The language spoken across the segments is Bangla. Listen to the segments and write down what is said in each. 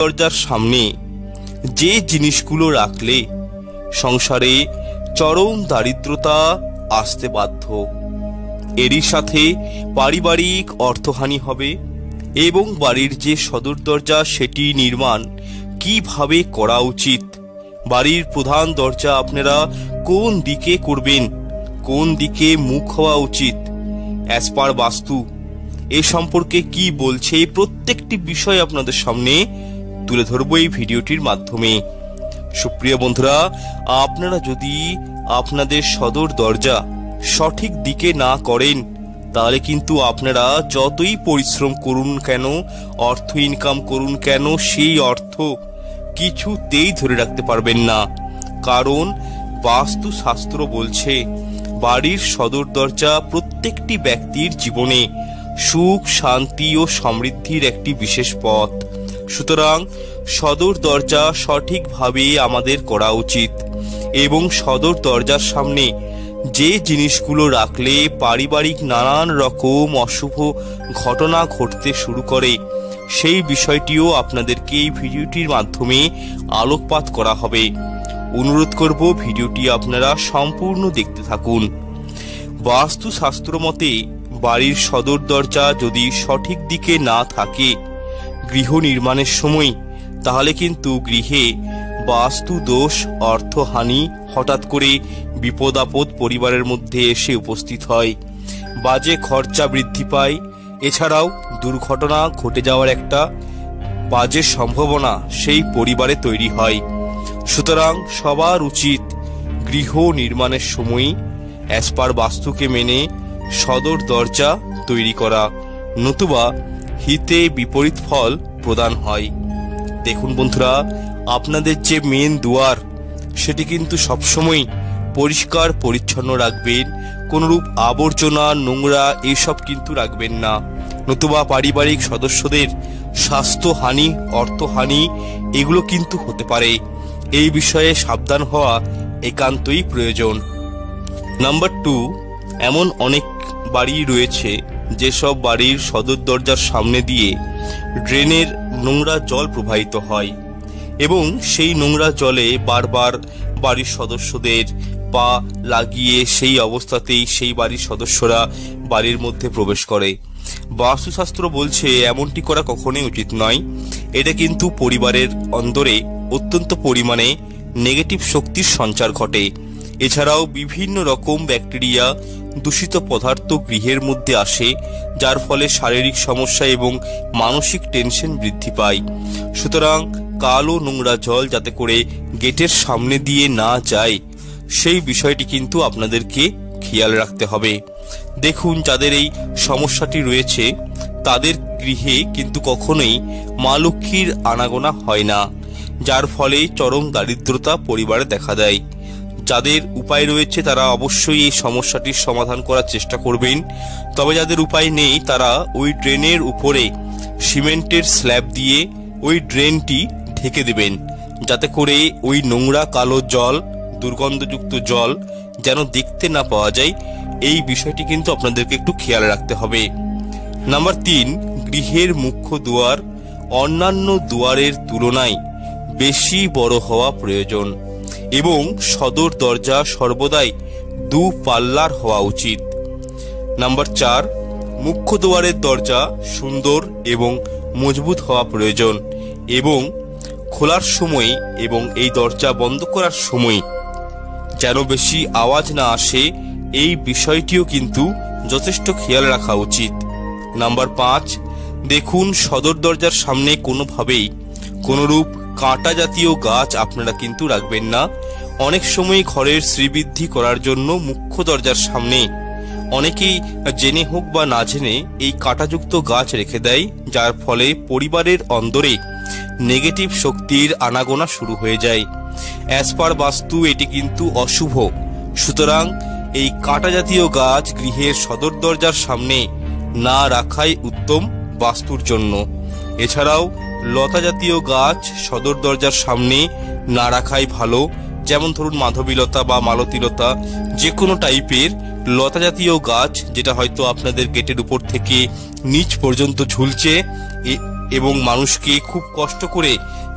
দরজার সামনে যে জিনিসগুলো রাখলে সংসারে চরম দারিদ্রতা আসতে বাধ্য। এরই সাথে পারিবারিক অর্থহানি হবে এবং বাড়ির যে সদর দরজা, সেটি নির্মাণ কীভাবে করা উচিত? বাড়ির প্রধান দরজা আপনারা কোন দিকে করবেন? কোন দিকে মুখ হওয়া উচিত? অ্যাজ পার বাস্তু, এ সম্পর্কে কি বলছে? প্রত্যেকটি বিষয় আপনাদের সামনে তুলে ধরবো এই ভিডিওটির মাধ্যমে। সুপ্রিয় বন্ধুরা, আপনারা যদি আপনাদের সদর দরজা সঠিক দিকে না করেন, তাহলে কিন্তু আপনারা যতই পরিশ্রম করুন কেন, অর্থ ইনকাম করুন কেন, সেই অর্থ কিছুতেই ধরে রাখতে পারবেন না। কারণ বাস্তুশাস্ত্র বলছে, বাড়ির সদর দরজা প্রত্যেকটি ব্যক্তির জীবনে সুখ, শান্তি ও সমৃদ্ধির একটি বিশেষ পথ। সুতরাং সদর দরজা সঠিকভাবে আমাদের করা উচিত এবং সদর দরজার সামনে যে জিনিসগুলো রাখলে পারিবারিক নানান রকম অশুভ ঘটনা ঘটতে শুরু করে, সেই বিষয়টিও আপনাদেরকে এই ভিডিওটির মাধ্যমে আলোকপাত করা হবে। অনুরোধ করব ভিডিওটি আপনারা সম্পূর্ণ দেখতে থাকুন। বাস্তুশাস্ত্র মতে, বাড়ির সদর দরজা যদি সঠিক দিকে না থাকে গৃহ নির্মাণের সময়। তাহলে কিন্তু গৃহে বাস্তু দোষ, অর্থহানি হঠাৎ করে বিপদ আপদ পরিবারের মধ্যে এসে উপস্থিত হয়। বাজে খরচা বৃদ্ধি পায়। এছাড়াও দুর্ঘটনা ঘটে যাওয়ার একটা বাজে সম্ভাবনা সেই পরিবারে তৈরি হয়। সুতরাং সবার উচিত গৃহ নির্মাণের সময় অ্যাসপার বাস্তুকে মেনে সদর দরজা তৈরি করা। নতুবা হিতে বিপরীত ফল প্রদান হয়। দেখুন বন্ধুরা, আপনাদের যে মেন দুয়ার, সেটি কিন্তু সবসময় পরিষ্কার, পরিচ্ছন্ন রাখবেন। কোনরূপ আবর্জনা, নোংরা এসব কিন্তু রাখবেন না। নতুবা পারিবারিক সদস্যদের স্বাস্থ্যহানি, অর্থহানি এগুলো কিন্তু হতে পারে। এই বিষয়ে সাবধান হওয়া একান্তই প্রয়োজন। নাম্বার টু এমন অনেক বাড়ি রয়েছে যেসব বাড়ির সদর দরজার সামনে দিয়ে ড্রেনের নোংরা জল প্রবাহিত হয় এবং সেই নোংরা জলে বারবার বাড়ির সদস্যদের পা লাগিয়ে সেই অবস্থাতেই সেই বাড়ির সদস্যরা বাড়ির মধ্যে প্রবেশ করে। বাস্তুশাস্ত্র বলছে এমনটি করা কখনোই উচিত নয়। এটা কিন্তু পরিবারের অন্দরে অত্যন্ত পরিমাণে নেগেটিভ শক্তির সঞ্চার ঘটে। এছাড়াও বিভিন্ন রকম ব্যাকটেরিয়া দূষিত পদার্থ গৃহের মধ্যে আসে, যার ফলে শারীরিক সমস্যা এবং মানসিক টেনশন বৃদ্ধি পায়। সুতরাং কালো নোংরা জল যাতে করে গেটের সামনে দিয়ে না যায়, সেই বিষয়টি কিন্তু আপনাদেরকে খেয়াল রাখতে হবে। দেখুন, যাদের এই সমস্যাটি রয়েছে, তাদের গৃহে কিন্তু কখনোই মা লক্ষ্মীর আনাগোনা হয় না, যার ফলে চরম দারিদ্রতা পরিবারে দেখা দেয়। যাদের উপায় রয়েছে তারা অবশ্যই এই সমস্যাটির সমাধান করার চেষ্টা করবেন। তবে যাদের উপায় নেই, তারা ওই ড্রেনের উপরে সিমেন্টের স্ল্যাব দিয়ে ওই ড্রেনটি ঢেকে দেবেন। যাতে করে ওই নোংরা কালো জল, দুর্গন্ধযুক্ত জল যেন দেখতে না পাওয়া যায়, এই বিষয়টি কিন্তু আপনাদেরকে একটু খেয়াল রাখতে হবে। নাম্বার তিন, গৃহের মুখ্য দুয়ার অন্যান্য দুয়ারের তুলনায় বেশি বড় হওয়া প্রয়োজন। এবং সদর দরজা সর্বদাই দু পাল্লার হওয়া উচিত। নাম্বার চার, মুখ্য দুয়ারের দরজা সুন্দর এবং মজবুত হওয়া প্রয়োজন এবং খোলার সময় এবং এই দরজা বন্ধ করার সময়। যেন বেশি আওয়াজ না আসে, এই বিষয়টিও কিন্তু যথেষ্ট খেয়াল রাখা উচিত। নাম্বার পাঁচ, দেখুন সদর দরজার সামনে কোনোভাবেই কোনোরূপ কাঁটা জাতীয় গাছ আপনারা কিন্তু রাখবেন না। অনেক সময় ঘরের শ্রীবৃদ্ধি করার জন্য মুখ্য দরজার সামনে অনেকেই জেনে হোক বা না জেনে এই কাঁটাযুক্ত গাছ রেখে দেয়, যার ফলে পরিবারের অন্দরে নেগেটিভ শক্তির আনাগোনা শুরু হয়ে যায়। অ্যাজ পার বাস্তু, এটি কিন্তু অশুভ। সুতরাং এই কাঁটা জাতীয় গাছ গৃহের সদর দরজার সামনে না রাখাই উত্তম বাস্তুর জন্য। এছাড়াও লতা জাতীয় গাছ সদর দরজার সামনে না রাখাই ভালো। যেমন ধরুন মাধবীলতা বা মালতীলতা, যে কোনো টাইপের লতা জাতীয় গাছ যেটা হয়তো আপনাদের গেটের উপর থেকে নিচ পর্যন্ত ঝুলছে এবং মানুষকে খুব কষ্ট করে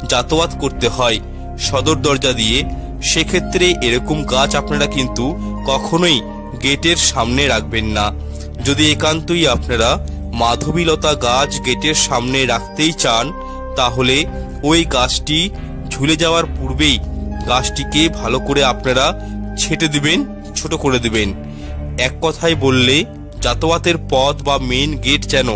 যাতায়াত করতে হয় সদর দরজা দিয়ে। সেক্ষেত্রে এরকম গাছ আপনারা কিন্তু কখনোই গেটের সামনে রাখবেন না। যদি একান্তই আপনারা মাধবীলতা গাছ গেটের সামনে রাখতেই চান তাহলে ওই গাছটি ঝুলে যাওয়ার পূর্বেই গাছটিকে ভালো করে আপনারা ছেটে দিবেন, ছোট করে দিবেন। এক কথায় বললে, যাতায়াতের পথ বা মেন গেট যেন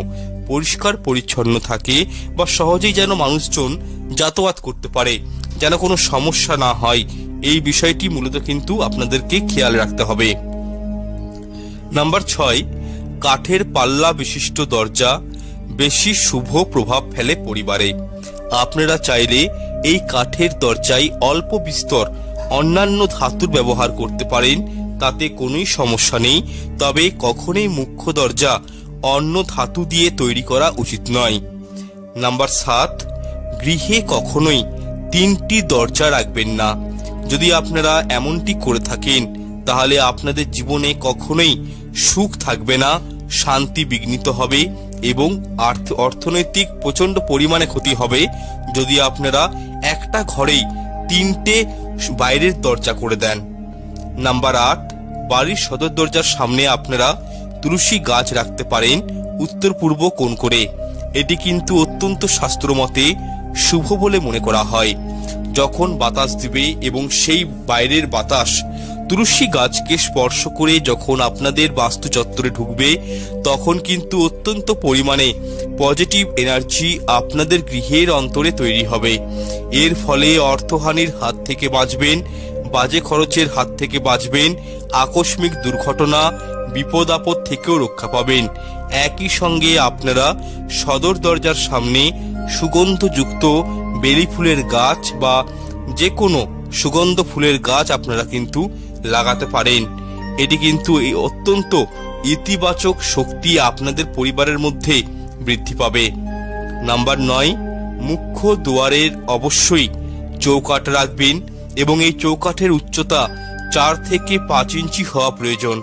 পরিষ্কার পরিচ্ছন্ন থাকে বা সহজেই যেন মানুষজন যাতায়াত করতে পারে, যেন কোনো সমস্যা না হয়, এই বিষয়টি মূলত কিন্তু আপনাদেরকে খেয়াল রাখতে হবে। নাম্বার ছয়, কাঠের পাল্লা বিশিষ্ট দরজা বেশি শুভ প্রভাব ফেলে পরিবারে। আপনারা চাইলে এই কাঠের দরজায় অল্প বিস্তর অন্যান্য ধাতুর ব্যবহার করতে পারেন, তাতে কোনোই সমস্যা নেই, তবে কখনোই মুখ্য দরজা অন্য ধাতু দিয়ে তৈরি করা উচিত নয়। নাম্বার সাত, গৃহে কখনোই তিনটি দরজা রাখবেন না। যদি আপনারা এমনটি করে থাকেন, তাহলে আপনাদের জীবনে কখনোই সুখ থাকবে না, শান্তি বিঘ্নিত হবে এবং আর্থ, অর্থনৈতিক প্রচণ্ড পরিমাণে ক্ষতি হবে যদি আপনারা একটা ঘরেই তিনটে বাইরের দরজা করে দেন। নাম্বার আট, বাড়ির সদর দরজার সামনে আপনারা তুলসী গাছ রাখতে পারেন উত্তর, পূর্ব কোণ করে। এটি কিন্তু অত্যন্ত শাস্ত্রমতে শুভ বলে মনে করা হয়। যখন বাতাস দিবে এবং সেই বাইরের বাতাস তুলসী গাছকে স্পর্শ করে যখন আপনাদের বাস্তু চত্বরে ঢুকবে, তখন কিন্তু অত্যন্ত পরিমাণে পজিটিভ এনার্জি আপনাদের গৃহের অন্তরে তৈরি হবে। এর ফলে অর্থহানির হাত থেকে বাঁচবেন, বাজে খরচের হাত থেকে বাঁচবেন, আকস্মিক দুর্ঘটনা, বিপদ আপদ থেকেও রক্ষা পাবেন। একই সঙ্গে আপনারা সদর দরজার সামনে সুগন্ধযুক্ত বেলি ফুলের গাছ বা যে কোনো সুগন্ধ ফুলের গাছ আপনারা কিন্তু লাগাতে পারেন। এটি কিন্তু এই অত্যন্ত ইতিবাচক শক্তি আপনাদের পরিবারের মধ্যে বৃদ্ধি পাবে। নাম্বার নয়, মুখ্য দুয়ারের অবশ্যই চৌকাঠ রাখবেন এবং এই চৌকাঠের উচ্চতা চার থেকে পাঁচ ইঞ্চি হওয়া প্রয়োজন।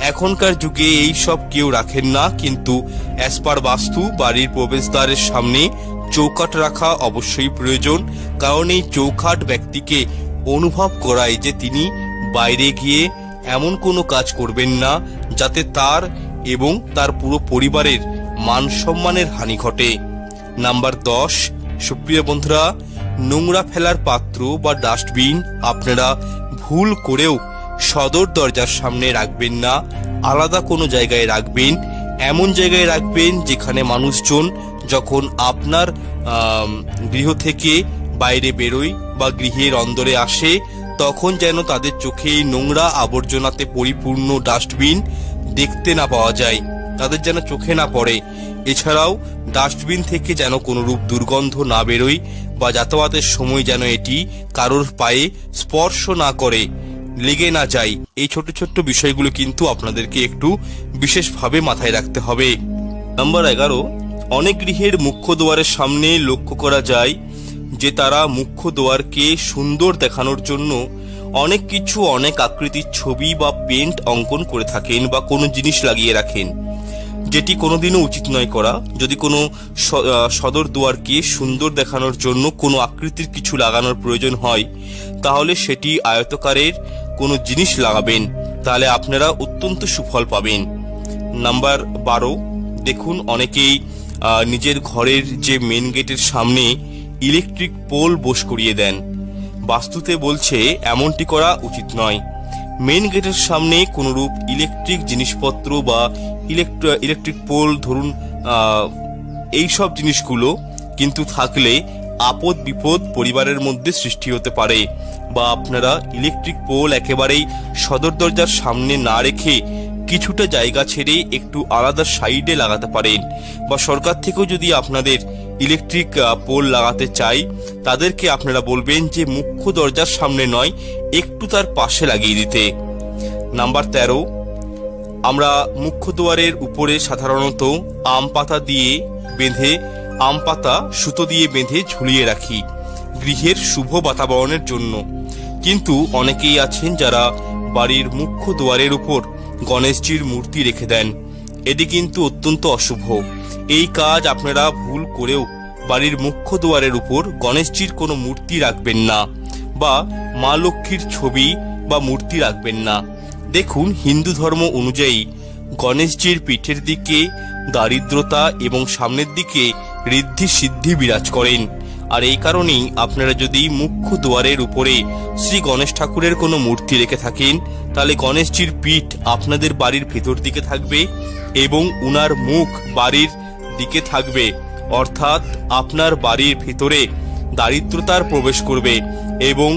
এখনকার যুগে এই সব কেউ রাখেন না, কিন্তু অ্যাসপার বাস্তু, বাড়ির প্রবেশদ্বারের সামনে চৌকাঠ রাখা অবশ্যই প্রয়োজন। কারণ এই চৌকাঠ ব্যক্তিকে অনুভব করায় যে তিনি বাইরে গিয়ে এমন কোনো কাজ করবেন না যাতে তার এবং তার পুরো পরিবারের মান সম্মানের হানি ঘটে। নাম্বার দশ, সুপ্রিয় বন্ধুরা, নোংরা ফেলার পাত্র বা ডাস্টবিন আপনারা ভুল করেও সদর দরজার সামনে রাখবেন না, আলাদা কোনো জায়গায় রাখবেন, এমন জায়গায় রাখবেন যেখানে মানুষজন যখন আপনার গৃহ থেকে বাইরে বেরোয় বা গৃহের অন্দরে আসে, তখন যেন তাদের চোখে নোংরা আবর্জনাতে পরিপূর্ণ ডাস্টবিন দেখতে না পাওয়া যায়, তাদের যেন চোখে না পড়ে। এছাড়াও, ডাস্টবিন থেকে যেন কোনো রূপ দুর্গন্ধ না বেরোয় বা যাতায়াতের সময় যেন এটি কারোর পায়ে স্পর্শ না করে, লেগে না যায়। এই ছোট ছোট্ট বিষয়গুলো কিন্তু আপনাদেরকে একটু বিশেষভাবে মাথায় রাখতে হবে। নাম্বার এগারো, অনেক গৃহের মুখ্য দুয়ারের সামনে লক্ষ্য করা যায় যে তারা মুখ্য দুয়ারকে সুন্দর দেখানোর জন্য অনেক কিছু, অনেক আকৃতির ছবি বা পেন্ট অঙ্কন করে থাকেন বা কোনো জিনিস লাগিয়ে রাখেন, যেটি কোনোদিনও উচিত নয় করা। যদি কোনো সদর দুয়ারকে সুন্দর দেখানোর জন্য কোনো আকৃতির কিছু লাগানোর প্রয়োজন হয়, তাহলে সেটি আয়তকারের কোনো জিনিস লাগাবেন, তাহলে আপনারা অত্যন্ত সুফল পাবেন। নাম্বার বারো, দেখুন অনেকেই নিজের ঘরের যে মেন গেটের সামনে ইলেকট্রিক পোল বোস করিয়ে দেন। বাস্তুতে বলছে, এমনটি করা উচিত নয়। মেন গেটের সামনে কোনোরূপ ইলেকট্রিক জিনিসপত্র বা ইলেকট্র- ইলেকট্রিক পোল ধরুন এই সব জিনিসগুলো কিন্তু থাকলে আপদ বিপদ পরিবারের মধ্যে সৃষ্টি হতে পারে বা আপনারা ইলেকট্রিক পোল একেবারেই সদর দরজার সামনে না রেখে কিছুটা জায়গা ছেড়ে একটু আলাদা সাইডে লাগাতে পারেন বা সরকার থেকেও যদি আপনাদের ইলেকট্রিক পোল লাগাতে চাই, তাদেরকে আপনারা বলবেন যে মুখ্য দরজার সামনে নয়, একটু তার পাশে লাগিয়ে দিতে। নাম্বার তেরো, আমরা মুখ্য দুয়ারের উপরে সাধারণত আম পাতা দিয়ে বেঁধে, আম পাতা সুতো দিয়ে বেঁধে ঝুলিয়ে রাখি, গৃহের শুভ বাতাবরণের জন্য। কিন্তু অনেকেই আছেন যারা বাড়ির মুখ্য দুয়ারের উপর গণেশজির মূর্তি রেখে দেন, এটি কিন্তু অত্যন্ত অশুভ। এই কাজ আপনারা ভুল করেও বাড়ির মুখ্য দুয়ারের উপর গণেশজির কোনো মূর্তি রাখবেন না, বা মা লক্ষ্মীর ছবি বা মূর্তি রাখবেন না। দেখুন, হিন্দু ধর্ম অনুযায়ী গণেশজির পিঠের দিকে দারিদ্রতা এবং সামনের দিকে ঋদ্ধি সিদ্ধি বিরাজ করেন। আর এই কারণেই আপনারা যদি মুখ্য দুয়ারের উপরে শ্রী গণেশ ঠাকুরের কোনো মূর্তি রেখে থাকেন, তাহলে গণেশজির পিঠ আপনাদের বাড়ির ভেতর দিকে থাকবে এবং উনার মুখ বাড়ির দিকে থাকবে, অর্থাৎ আপনার বাড়ির ভিতরে দারিদ্রতার প্রবেশ করবে এবং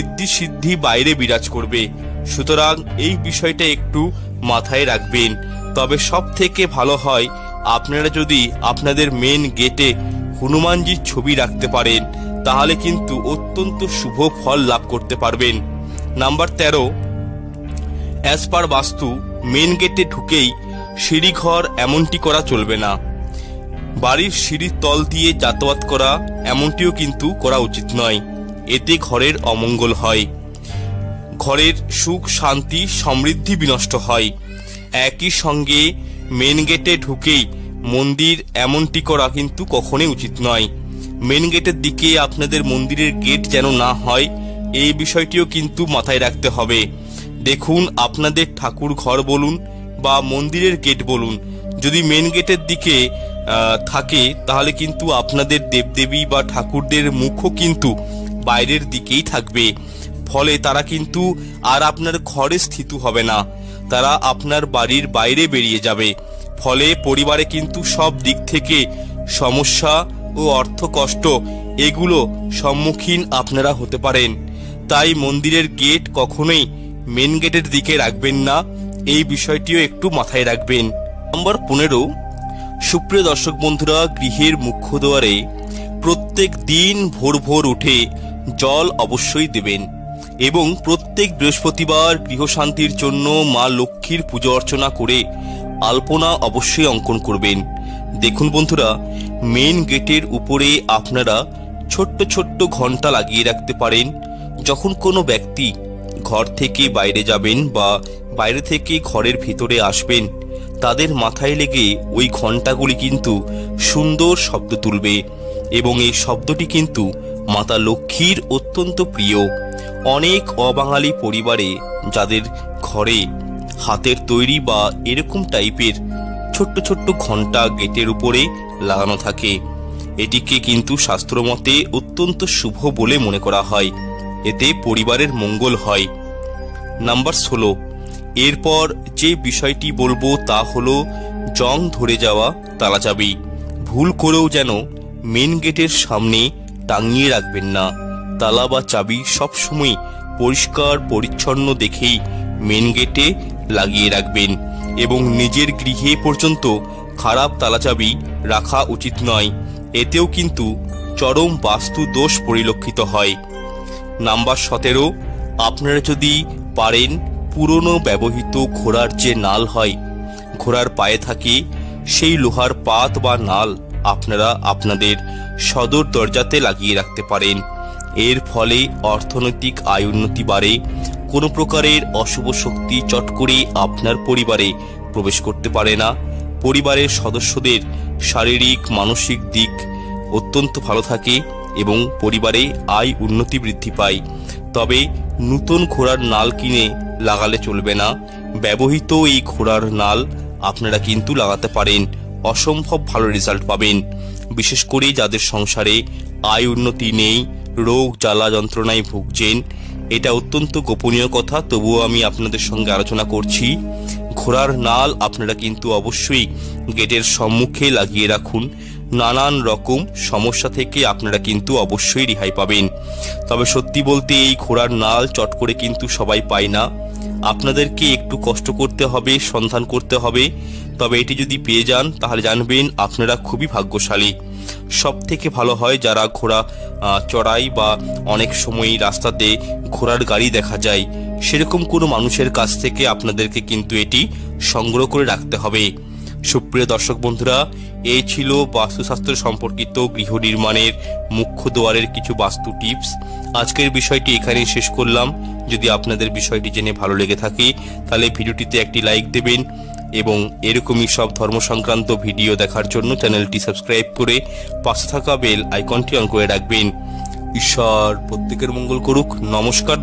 ঋদ্ধি সিদ্ধি বাইরে বিরাজ করবে। সুতরাং এই বিষয়টা একটু মাথায় রাখবেন। তবে সব থেকে ভালো হয়, আপনারা যদি আপনাদের মেন গেটে হনুমানজির ছবি রাখতে পারেন, তাহলে কিন্তু অত্যন্ত শুভ ফল লাভ করতে পারবেন। নাম্বার তেরো অ্যাজ পার বাস্তু মেন গেটে ঢুকেই সিঁড়িঘর এমনটি করা চলবে না। বাড়ির সিঁড়ির তল দিয়ে যাতায়াত করা এমনটিও কিন্তু করা উচিত নয়। এতে ঘরের অমঙ্গল হয়। ঘরের সুখ, শান্তি, সমৃদ্ধি বিনষ্ট হয়। একই সঙ্গে মেন গেটে ঢুকেই মন্দির এমনটি করা কিন্তু কখনোই উচিত নয়। মেন গেটের দিকে আপনাদের মন্দিরের গেট যেন না হয়, এই বিষয়টিও কিন্তু মাথায় রাখতে হবে। দেখুন, আপনাদের ঠাকুর ঘর বলুন বা মন্দিরের গেট বলুন। যদি মেন গেটের দিকে থাকে, তাহলে কিন্তু আপনাদের দেবদেবী বা ঠাকুরদের মুখও কিন্তু বাইরের দিকেই থাকবে। ফলে তারা কিন্তু আর আপনার ঘরে স্থিত হবে না। তারা আপনার বাড়ির বাইরে বেরিয়ে যাবে। ফলে পরিবারে কিন্তু সব দিক থেকে সমস্যা ও অর্থ কষ্ট এগুলো সম্মুখীন আপনারা হতে পারেন। তাই মন্দিরের গেট কখনোই মেন গেটের দিকে রাখবেন না। এই বিষয়টিও একটু মাথায় রাখবেন। নম্বর পনেরো সুপ্রিয় দর্শক বন্ধুরা, গৃহের মুখ্য দুয়ারে প্রত্যেক দিন ভোর ভোর উঠে জল অবশ্যই দেবেন এবং প্রত্যেক বৃহস্পতিবার গৃহশান্তির জন্য মা লক্ষ্মীর পুজো অর্চনা করে আলপনা অবশ্যই অঙ্কন করবেন। দেখুন বন্ধুরা মেন গেটের উপরে আপনারা ছোট্ট ছোট্ট ঘণ্টা লাগিয়ে রাখতে পারেন। যখন কোনো ব্যক্তি ঘর থেকে বাইরে যাবেন বা বাইরে থেকে ঘরের ভিতরে আসবেন তাদের মাথায় লেগে ওই ঘন্টাগুলি কিন্তু সুন্দর শব্দ তুলবে এবং এই শব্দটি কিন্তু মাতা লক্ষ্মীর অত্যন্ত প্রিয়। অনেক অবাঙালি পরিবারে যাদের ঘরে হাতের তৈরি বা এরকম টাইপের ছোট্ট ছোট্ট ঘণ্টা গেটের উপরে লাগানো থাকে। এটিকে কিন্তু শাস্ত্রমতে অত্যন্ত শুভ বলে মনে করা হয়। এতে পরিবারের মঙ্গল হয়। নাম্বার ষোলো। এরপর যে বিষয়টি বলব তা হলো, জং ধরে যাওয়া তালা চাবি। ভুল করেও যেন মেন গেটের সামনে টাঙিয়ে রাখবেন না। তালা বা চাবি সবসময় পরিষ্কার পরিচ্ছন্ন দেখেই মেন গেটে লাগিয়ে রাখবেন এবং নিজের গৃহে পর্যন্ত খারাপ তালা চাবি রাখা উচিত নয়। এতেও কিন্তু চরম বাস্তু দোষ পরিলক্ষিত হয়। নাম্বার সতেরো, আপনারা যদি পারেন পুরনো ব্যবহৃত ঘোড়ার যে নাল হয়, ঘোড়ার পায়ে থাকে, সেই লোহার পাত বা নাল আপনারা আপনাদের সদর দরজাতে লাগিয়ে রাখতে পারেন। এর ফলে অর্থনৈতিক আয় উন্নতি বাড়ে, কোনো প্রকারের অশুভ শক্তি চট করে আপনার পরিবারে প্রবেশ করতে পারে না। পরিবারের সদস্যদের শারীরিক, মানসিক দিক অত্যন্ত ভালো থাকে এবং পরিবারে আয় উন্নতি বৃদ্ধি পায়। তবে নতুন ঘোড়ার নাল কিনে লাগালে চলবে না। ব্যবহৃত এই ঘোড়ার নাল আপনারা কিন্তু লাগাতে পারেন। অসম্ভব ভালো রেজাল্ট পাবেন। বিশেষ করে যাদের সংসারে আয় উন্নতি নেই, রোগ জ্বালা যন্ত্রণায় ভুগছেন, এটা অত্যন্ত গোপনীয় কথা, তবুও আমি আপনাদের সঙ্গে আলোচনা করছি। ঘোড়ার নাল আপনারা কিন্তু অবশ্যই গেটের সম্মুখে লাগিয়ে রাখুন। নানান রকম সমস্যা থেকে আপনারা কিন্তু অবশ্যই রেহাই পাবেন। তবে সত্যি বলতে এই ঘোড়ার নাল চট করে কিন্তু সবাই পায় না। আপনাদেরকে একটু কষ্ট করতে হবে, সন্ধান করতে হবে। তবে এটি যদি পেয়ে যান, তাহলে জানবেন আপনারা খুবই ভাগ্যশালী। সব থেকে ভালো হয় যারা ঘোড়া চড়াই বা অনেক সময় রাস্তাতে ঘোড়ার গাড়ি দেখা যায়, সেরকম কোনো মানুষের কাছ থেকে আপনাদেরকে কিন্তু এটি সংগ্রহ করে রাখতে হবে। সুপ্রিয় দর্শক বন্ধুরা এই ছিল বাস্তুশাস্ত্র সম্পর্কিত গৃহ নির্মাণের মুখ্য দুয়ারের কিছু বাস্তু টিপস। আজকের বিষয়টি এখানেই শেষ করলাম। যদি আপনাদের বিষয়টি জেনে ভালো লেগে থাকে, তাহলে ভিডিওটিতে একটি লাইক দেবেন এবং এরকমই সব ধর্ম সংক্রান্ত ভিডিও দেখার জন্য চ্যানেলটি সাবস্ক্রাইব করে পাশে থাকা বেল আইকনটি অন করে রাখবেন। ঈশ্বর প্রত্যেকের মঙ্গল করুক। নমস্কার।